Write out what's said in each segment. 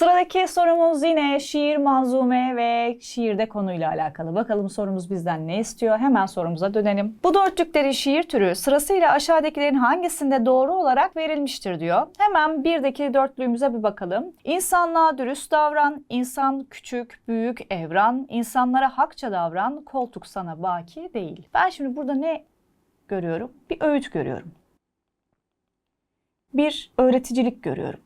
Sıradaki sorumuz yine şiir, manzume ve şiirde konuyla alakalı. Bakalım sorumuz bizden ne istiyor? Hemen sorumuza dönelim. Bu dörtlükleri şiir türü sırasıyla aşağıdakilerin hangisinde doğru olarak verilmiştir diyor. Hemen birdeki dörtlüğümüze bir bakalım. İnsanlığa dürüst davran, insan küçük, büyük, evran, insanlara hakça davran, koltuk sana baki değil. Ben şimdi burada ne görüyorum? Bir öğüt görüyorum. Bir öğreticilik görüyorum.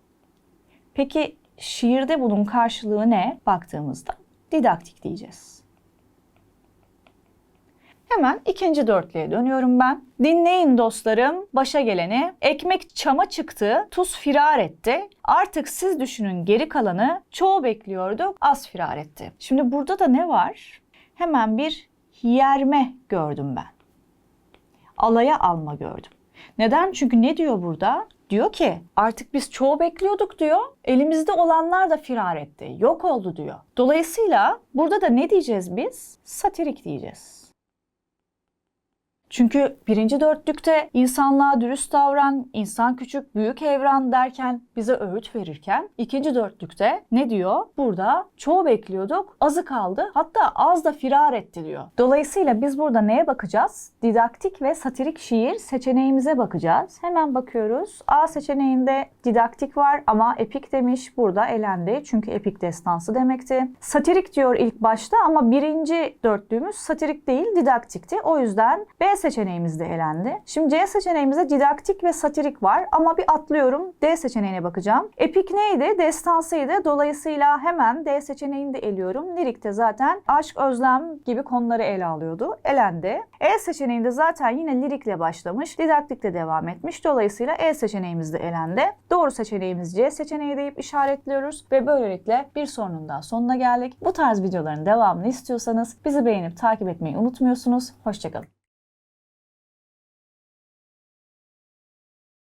Peki şiirde bunun karşılığı ne baktığımızda? Didaktik diyeceğiz. Hemen ikinci dörtlüğe dönüyorum ben. Dinleyin dostlarım, başa geleni. Ekmek çama çıktı, tuz firar etti. Artık siz düşünün geri kalanı. Çoğu bekliyorduk, az firar etti. Şimdi burada da ne var? Hemen bir yerme gördüm ben. Alaya alma gördüm. Neden? Çünkü ne diyor burada? Diyor ki artık biz çoğu bekliyorduk diyor. Elimizde olanlar da firar etti. Yok oldu diyor. Dolayısıyla burada da ne diyeceğiz biz? Satirik diyeceğiz. Çünkü birinci dörtlükte insanlığa dürüst davran, insan küçük, büyük evran derken bize öğüt verirken ikinci dörtlükte ne diyor? Burada çoğu bekliyorduk, azı kaldı hatta az da firar etti diyor. Dolayısıyla biz burada neye bakacağız? Didaktik ve satirik şiir seçeneğimize bakacağız. Hemen bakıyoruz. A seçeneğinde didaktik var ama epik demiş. Burada elendi çünkü epik destansı demekti. Satirik diyor ilk başta ama birinci dörtlüğümüz satirik değil didaktikti. O yüzden B seçeneğimiz de elendi. Şimdi C seçeneğimizde didaktik ve satirik var ama bir atlıyorum. D seçeneğine bakacağım. Epik neydi? Destansıydı. Dolayısıyla hemen D seçeneğini de eliyorum. Lirikte zaten aşk, özlem gibi konuları ele alıyordu. Elendi. E seçeneğinde zaten yine lirikle başlamış. Didaktikle devam etmiş. Dolayısıyla E seçeneğimiz de elendi. Doğru seçeneğimiz C seçeneği deyip işaretliyoruz ve böylelikle bir sorunun daha sonuna geldik. Bu tarz videoların devamını istiyorsanız bizi beğenip takip etmeyi unutmuyorsunuz. Hoşçakalın.